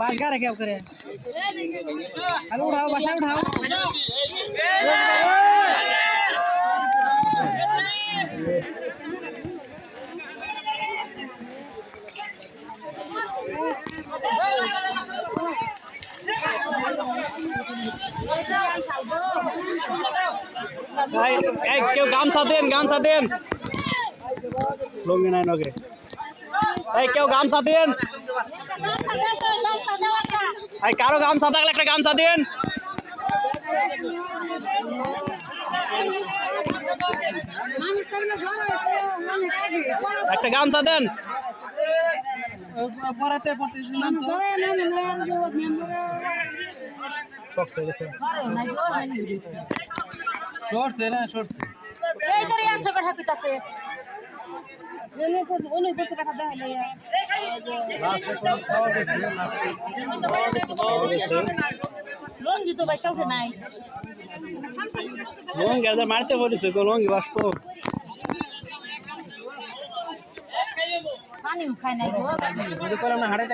बास गा रखे करे हेलो उठाओ बासा उठाओ এই এই, কেউ গামছা দেন গামছা দেন লঙ্গি নাই নগে এই কেউ গামছা দেন এই কারও গামছা থাকলে একটা গামছা দেন। একটা গামছা দেন। শর্ট না শর্ট লঙ্গি মারতে বলিস লঙ্গি। বাসপ করলাম না হাড়ে